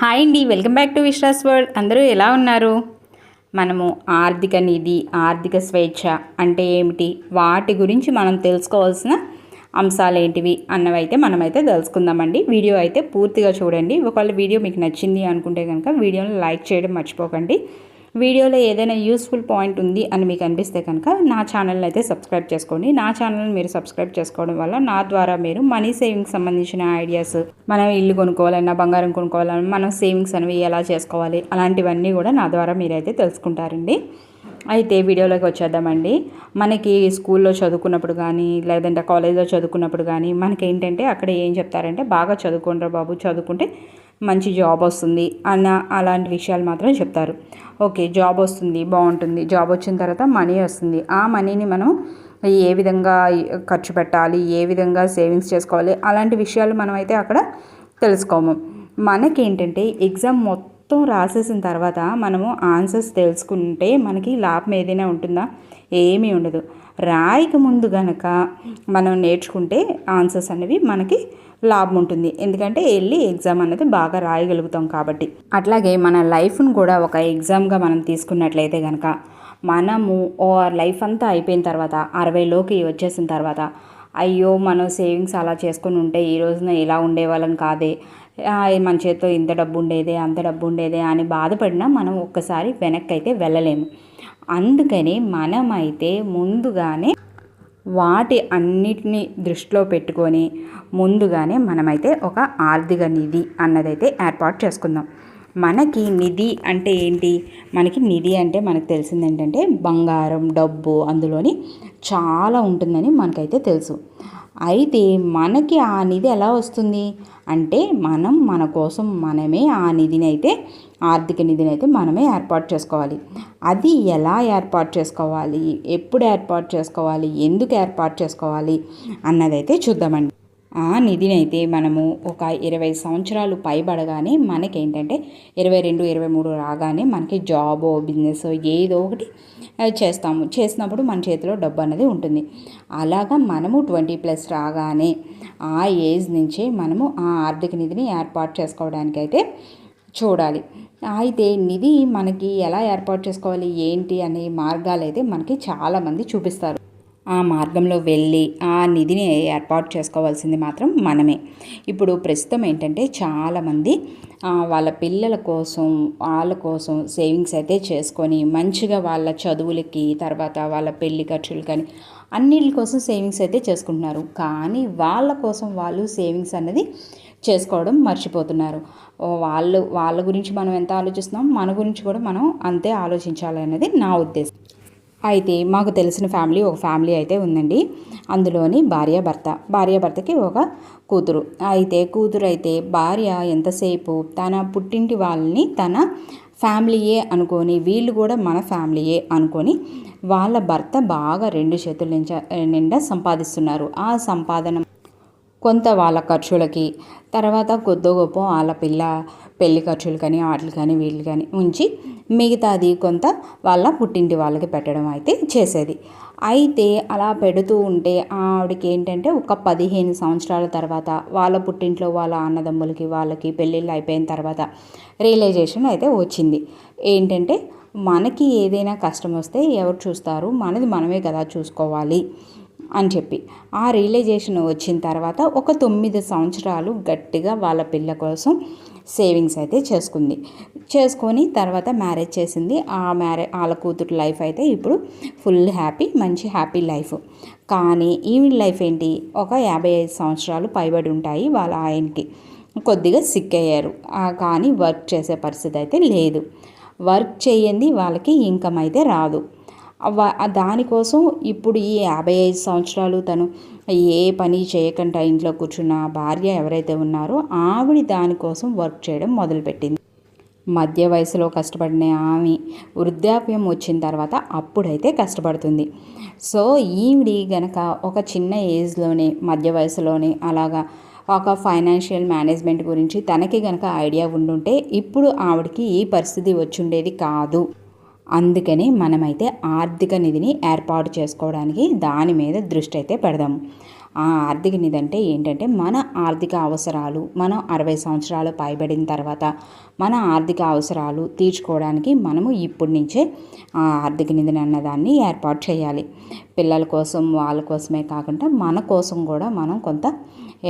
Hi అండి welcome back to Vishwas world. అందరూ ఎలా ఉన్నారు? మనము ఆర్థిక నిధి ఆర్థిక స్వేచ్ఛ అంటే ఏమిటి? వాటి గురించి మనం తెలుసుకోవాల్సిన అంశాలు ఏంటివి అన్నవైతే మనమైతే తెలుసుకుందామండి. వీడియో అయితే పూర్తిగా చూడండి. ఒకవేళ వీడియో మీకు నచ్చింది అనుకుంటే కనుక వీడియోని లైక్ చేయడం మర్చిపోకండి. వీడియోలో ఏదైనా యూస్ఫుల్ పాయింట్ ఉంది అని మీకు అనిపిస్తే కనుక నా ఛానల్ని అయితే సబ్స్క్రైబ్ చేసుకోండి. నా ఛానల్ని మీరు సబ్స్క్రైబ్ చేసుకోవడం వల్ల నా ద్వారా మీరు మనీ సేవింగ్స్ సంబంధించిన ఐడియాస్ మనం ఇల్లు కొనుక్కోవాలన్నా బంగారం కొనుక్కోవాలన్నా మనం సేవింగ్స్ అనేవి ఎలా చేసుకోవాలి అలాంటివన్నీ కూడా నా ద్వారా మీరైతే తెలుసుకుంటారండి. అయితే వీడియోలోకి వచ్చేద్దామండి. మనకి స్కూల్లో చదువుకున్నప్పుడు కానీ లేదంటే కాలేజ్లో చదువుకున్నప్పుడు కానీ మనకి ఏంటంటే అక్కడ ఏం చెప్తారంటే బాగా చదువుకుంటారు బాబు చదువుకుంటే మంచి జాబ్ వస్తుంది అన్న అలాంటి విషయాలు మాత్రం చెప్తారు. ఓకే జాబ్ వస్తుంది బాగుంటుంది. జాబ్ వచ్చిన తర్వాత మనీ వస్తుంది. ఆ మనీని మనం ఏ విధంగా ఖర్చు పెట్టాలి ఏ విధంగా సేవింగ్స్ చేసుకోవాలి అలాంటి విషయాలు మనం అయితే అక్కడ తెలుసుకోము. మనకేంటంటే ఎగ్జామ్ మొత్తం రాసేసిన తర్వాత మనము ఆన్సర్స్ తెలుసుకుంటే మనకి లాభం ఏదైనా ఉంటుందా? ఏమీ ఉండదు. రాయికి ముందు గనక మనం నేర్చుకుంటే ఆన్సర్స్ అనేవి మనకి లాభం ఉంటుంది. ఎందుకంటే వెళ్ళి ఎగ్జామ్ అనేది బాగా రాయగలుగుతాం కాబట్టి. అట్లాగే మన లైఫ్ను కూడా ఒక ఎగ్జామ్గా మనం తీసుకున్నట్లయితే కనుక మనము ఓ లైఫ్ అంతా అయిపోయిన తర్వాత అరవైలోకి వచ్చేసిన తర్వాత అయ్యో మనం సేవింగ్స్ అలా చేసుకుని ఉంటే ఈ రోజున ఇలా ఉండేవాళ్ళం కాదే మన చేతితో ఇంత డబ్బు ఉండేదే అంత డబ్బు ఉండేదే అని బాధపడినా మనం ఒక్కసారి వెనక్కి అయితే వెళ్ళలేము. అందుకని మనమైతే ముందుగానే వాటి అన్నిటిని దృష్టిలో పెట్టుకొని ముందుగానే మనమైతే ఒక ఆర్థిక నిధి అన్నదైతే ఏర్పాటు చేసుకుందాం. మనకి నిధి అంటే ఏంటి? మనకి నిధి అంటే మనకు తెలిసింది ఏంటంటే బంగారం డబ్బు అందులోని చాలా ఉంటుందని మనకైతే తెలుసు. అయితే మనకి ఆ నిధి ఎలా వస్తుంది? అంటే మనం మన కోసం మనమే ఆ నిధిని అయితే ఆర్థిక నిధిని అయితే మనమే ఏర్పాటు చేసుకోవాలి. అది ఎలా ఏర్పాటు చేసుకోవాలి? ఎప్పుడు ఏర్పాటు చేసుకోవాలి? ఎందుకు ఏర్పాటు చేసుకోవాలి? అన్నదైతే చూద్దామండి. ఆ నిధినైతే మనము ఒక ఇరవై సంవత్సరాలు పైబడగానే మనకేంటంటే ఇరవై రెండు ఇరవై మూడు రాగానే మనకి జాబ్ బిజినెస్ ఏదో ఒకటి చేస్తాము. చేసినప్పుడు మన చేతిలో డబ్బు అనేది ఉంటుంది. అలాగా మనము ట్వంటీ ప్లస్ రాగానే ఆ ఏజ్ నుంచే మనము ఆ ఆర్థిక నిధిని ఏర్పాటు చేసుకోవడానికి అయితే చూడాలి. అయితే నిధి మనకి ఎలా ఏర్పాటు చేసుకోవాలి? ఏంటి? అనే మార్గాలు అయితే మనకి చాలామంది చూపిస్తారు. ఆ మార్గంలో వెళ్ళి ఆ నిధిని ఏర్పాటు చేసుకోవాల్సింది మాత్రం మనమే. ఇప్పుడు ప్రస్తుతం ఏంటంటే చాలామంది వాళ్ళ పిల్లల కోసం వాళ్ళ కోసం సేవింగ్స్ అయితే చేసుకొని మంచిగా వాళ్ళ చదువులకి తర్వాత వాళ్ళ పెళ్ళి ఖర్చులు కానీ అన్నిటి కోసం సేవింగ్స్ అయితే చేసుకుంటున్నారు. కానీ వాళ్ళ కోసం వాళ్ళు సేవింగ్స్ అన్నది చేసుకోవడం మర్చిపోతున్నారు. వాళ్ళు వాళ్ళ గురించి మనం ఎంత ఆలోచిస్తున్నాం? మన గురించి కూడా మనం అంతే ఆలోచించాలి అనేది నా ఉద్దేశం. అయితే మాకు తెలిసిన ఫ్యామిలీ ఒక ఫ్యామిలీ అయితే ఉందండి. అందులోని భార్య భర్త. భార్య భర్తకి ఒక కూతురు. అయితే కూతురు అయితే భార్య ఎంతసేపు తన పుట్టింటి వాళ్ళని తన ఫ్యామిలీయే అనుకొని వీళ్ళు కూడా మన ఫ్యామిలీయే అనుకొని వాళ్ళ భర్త బాగా రెండు చేతుల నిండా సంపాదిస్తున్నారు. ఆ సంపాదన కొంత వాళ్ళ ఖర్చులకి తర్వాత కొద్ది గొప్ప వాళ్ళ పిల్ల పెళ్ళి ఖర్చులు కానీ వాటిలు కానీ వీళ్ళు కానీ ఉంచి మిగతాది కొంత వాళ్ళ పుట్టింటి వాళ్ళకి పెట్టడం అయితే చేసేది. అయితే అలా పెడుతూ ఉంటే ఆవిడకి ఏంటంటే ఒక పదిహేను సంవత్సరాల తర్వాత వాళ్ళ పుట్టింట్లో వాళ్ళ అన్నదమ్ములకి వాళ్ళకి పెళ్ళిళ్ళు అయిపోయిన తర్వాత రియలైజేషన్ అయితే వచ్చింది. ఏంటంటే మనకి ఏదైనా కష్టం వస్తే ఎవరు చూస్తారు? మనది మనమే కదా చూసుకోవాలి. అని చెప్పి. ఆ రియలైజేషన్ వచ్చిన తర్వాత ఒక తొమ్మిది సంవత్సరాలు గట్టిగా వాళ్ళ పిల్ల కోసం సేవింగ్స్ అయితే చేసుకుంది. చేసుకొని తర్వాత మ్యారేజ్ చేసింది. ఆ మ్యారే వాళ్ళ కూతురు లైఫ్ అయితే ఇప్పుడు ఫుల్ హ్యాపీ మంచి హ్యాపీ లైఫ్ కానీ ఈవిడ లైఫ్ ఏంటి? ఒక యాభై ఐదు సంవత్సరాలు పైబడి ఉంటాయి వాళ్ళ ఆయనకి. కొద్దిగా సిక్ అయ్యారు. కానీ వర్క్ చేసే పరిస్థితి అయితే లేదు. వర్క్ చేయండి వాళ్ళకి ఇన్కమ్ అయితే రాదు. దానికోసం ఇప్పుడు ఈ యాభై ఐదు సంవత్సరాలు తను ఏ పని చేయకుండా ఇంట్లో కూర్చున్న భార్య ఎవరైతే ఉన్నారో ఆవిడ దానికోసం వర్క్ చేయడం మొదలుపెట్టింది. మధ్య వయసులో కష్టపడిన ఆమె వృద్ధాప్యం వచ్చిన తర్వాత అప్పుడైతే కష్టపడుతుంది. సో ఈవిడి గనక ఒక చిన్న ఏజ్లోనే మధ్య వయసులోనే అలాగా ఒక ఫైనాన్షియల్ మేనేజ్మెంట్ గురించి తనకి గనక ఐడియా ఉండుంటే ఇప్పుడు ఆవిడకి ఈ పరిస్థితి వచ్చుండేది కాదు. అందుకని మనమైతే ఆర్థిక నిధిని ఏర్పాటు చేసుకోవడానికి దాని మీద దృష్టి అయితే పెడదాము. ఆ ఆర్థిక నిధి అంటే ఏంటంటే మన ఆర్థిక అవసరాలు మనం అరవై సంవత్సరాలు పైబడిన తర్వాత మన ఆర్థిక అవసరాలు తీర్చుకోవడానికి మనము ఇప్పటి నుంచే ఆ ఆర్థిక నిధిని అన్నదాన్ని ఏర్పాటు చేయాలి. పిల్లల కోసం వాళ్ళ కోసమే కాకుండా మన కోసం కూడా మనం కొంత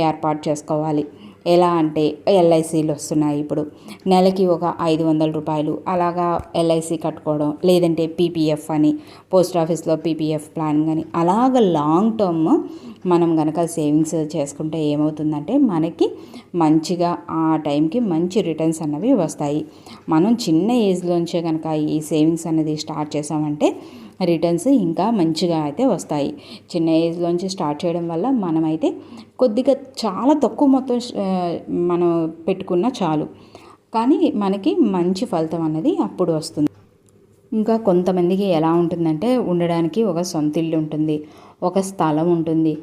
ఏర్పాటు చేసుకోవాలి. ఎలా అంటే ఎల్ఐసీలు వస్తున్నాయి ఇప్పుడు. నెలకి ఒక ఐదు వందల రూపాయలు. అలాగా ఎల్ఐసి కట్టుకోవడం లేదంటే పీపీఎఫ్ అని పోస్ట్ ఆఫీస్లో పీపీఎఫ్ ప్లాన్ కానీ అలాగ లాంగ్ టర్మ్ మనం కనుక సేవింగ్స్ చేసుకుంటే ఏమవుతుందంటే మనకి మంచిగా ఆ టైంకి మంచి రిటర్న్స్ అన్నవి వస్తాయి. మనం చిన్న ఏజ్లోంచే కనుక ఈ సేవింగ్స్ అనేది స్టార్ట్ చేసామంటే రిటర్న్స్ ఇంకా మంచిగా అయితే వస్తాయి. చిన్న ఏజ్లోంచి స్టార్ట్ చేయడం వల్ల మనమైతే కొద్దిగా చాలా తక్కువ మొత్తం మనం పెట్టుకున్నా చాలు. కానీ మనకి మంచి ఫలితం అనేది అప్పుడు వస్తుంది. ఇంకా కొంతమందికి ఎలా ఉంటుందంటే ఉండడానికి ఒక సొంత ఇల్లు ఉంటుంది ఒక స్థలం ఉంటుంది.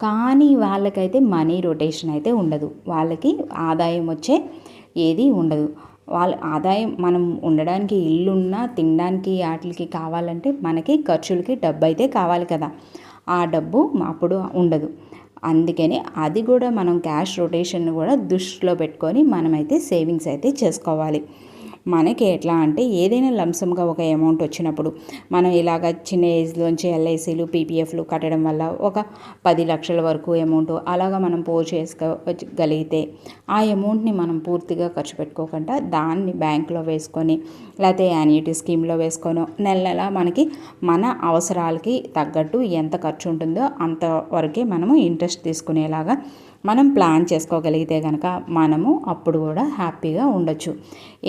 కానీ వాళ్ళకైతే మనీ రొటేషన్ అయితే ఉండదు. వాళ్ళకి ఆదాయం వచ్చే ఏది ఉండదు. వాళ్ళ ఆదాయం మనం ఉండడానికి ఇల్లున్నా తినడానికి వాటికి కావాలంటే మనకి ఖర్చులకి డబ్బు అయితే కావాలి కదా. ఆ డబ్బు అప్పుడు ఉండదు. అందుకని అది కూడా మనం క్యాష్ రొటేషన్ కూడా దృష్టిలో పెట్టుకొని మనమైతే సేవింగ్స్ అయితే చేసుకోవాలి. మనకి ఎట్లా అంటే ఏదైనా లంసంగా ఒక అమౌంట్ వచ్చినప్పుడు మనం ఇలాగ చిన్న ఏజ్లోంచి ఎల్ఐసీలు పీపీఎఫ్లు కట్టడం వల్ల ఒక పది లక్షల వరకు అమౌంట్ అలాగా మనం పో చేసుకోగలిగితే ఆ అమౌంట్ని మనం పూర్తిగా ఖర్చు పెట్టుకోకుండా దాన్ని బ్యాంకులో వేసుకొని లేకపోతే యాన్యుటీ స్కీమ్లో వేసుకొని నెల నెల మనకి మన అవసరాలకి తగ్గట్టు ఎంత ఖర్చు ఉంటుందో అంతవరకే మనము ఇంట్రెస్ట్ తీసుకునేలాగా మనం ప్లాన్ చేసుకోగలిగితే కనుక మనము అప్పుడు కూడా హ్యాపీగా ఉండొచ్చు.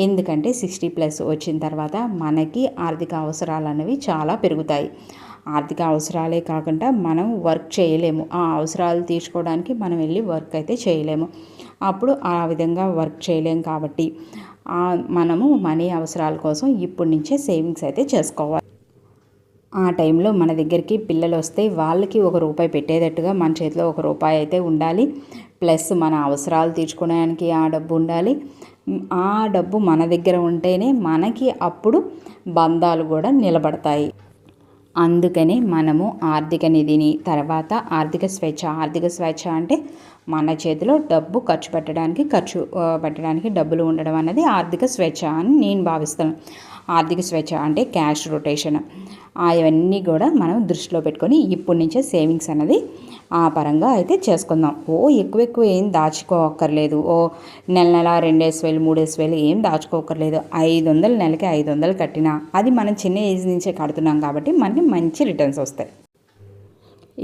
ఎందుకంటే సిక్స్టీ ప్లస్ వచ్చిన తర్వాత మనకి ఆర్థిక అవసరాలు అనేవి చాలా పెరుగుతాయి. ఆర్థిక అవసరాలే కాకుండా మనం వర్క్ చేయలేము. ఆ అవసరాలు తీర్చుకోవడానికి మనం వెళ్ళి వర్క్ అయితే చేయలేము. అప్పుడు ఆ విధంగా వర్క్ చేయలేము కాబట్టి మనము మనీ అవసరాల కోసం ఇప్పటి నుంచే సేవింగ్స్ అయితే చేసుకోవాలి. ఆ టైంలో మన దగ్గరికి పిల్లలు వస్తే వాళ్ళకి ఒక రూపాయి పెట్టేటట్టుగా మన చేతిలో ఒక రూపాయి అయితే ఉండాలి. ప్లస్ మన అవసరాలు తీర్చుకోవడానికి ఆ డబ్బు ఉండాలి. ఆ డబ్బు మన దగ్గర ఉంటేనే మనకి అప్పుడు బంధాలు కూడా నిలబడతాయి. అందుకని మనము ఆర్థిక నిధిని తర్వాత ఆర్థిక స్వేచ్ఛ ఆర్థిక స్వేచ్ఛ అంటే మన చేతిలో డబ్బు ఖర్చు పెట్టడానికి ఖర్చు పెట్టడానికి డబ్బులు ఉండడం అనేది ఆర్థిక స్వేచ్ఛ అని నేను భావిస్తాను. ఆర్థిక స్వేచ్ఛ అంటే క్యాష్ రొటేషన్. అవన్నీ కూడా మనం దృష్టిలో పెట్టుకొని ఇప్పటి నుంచే సేవింగ్స్ అనేది ఆ పరంగా అయితే చేసుకుందాం. ఓ ఎక్కువ ఎక్కువ ఏం దాచుకోక్కర్లేదు. ఓ నెల నెల రెండేసి వేలు మూడేసి వేలు ఏం దాచుకోకర్లేదు ఐదు వందలు నెలకి ఐదు వందలు కట్టినా అది మనం చిన్న ఏజ్ నుంచే కడుతున్నాం కాబట్టి మనకి మంచి రిటర్న్స్ వస్తాయి.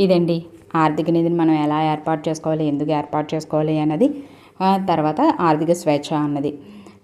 ఇదండి. ఆర్థిక నిధిని మనం ఎలా ఏర్పాటు చేసుకోవాలి ఎందుకు ఏర్పాటు చేసుకోవాలి అన్నది. తర్వాత ఆర్థిక స్వేచ్ఛ అన్నది.